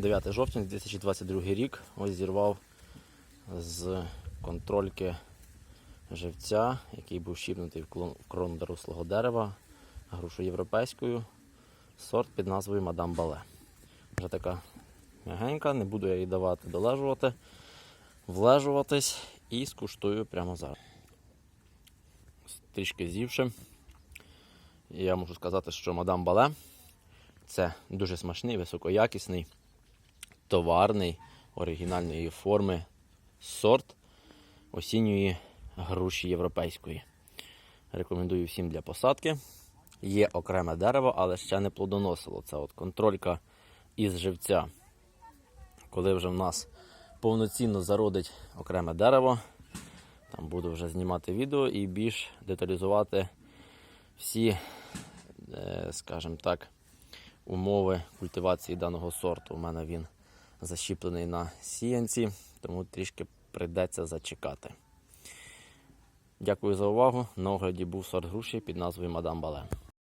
9 жовтня 2022 рік. Ось зірвав з контрольки живця, який був щіпнутий в крону дорослого дерева, грушу європейською, сорт під назвою Мадам Бале. Вже така м'ягенька, не буду я їй давати долежувати, влежуватись і скуштую прямо зараз. Трішки з'ївши. Я можу сказати, що Мадам Бале це дуже смачний, високоякісний, товарний, оригінальної форми сорт осінньої груші європейської. Рекомендую всім для посадки. Є окреме дерево, але ще не плодоносило. Це от контролька із живця. Коли вже в нас повноцінно зародить окреме дерево, там буду вже знімати відео і більш деталізувати всі, е, скажімо так, умови культивації даного сорту. У мене він защіплений на сіянці, тому трішки прийдеться зачекати. Дякую за увагу. На огляді був сорт груші під назвою Мадам Бале.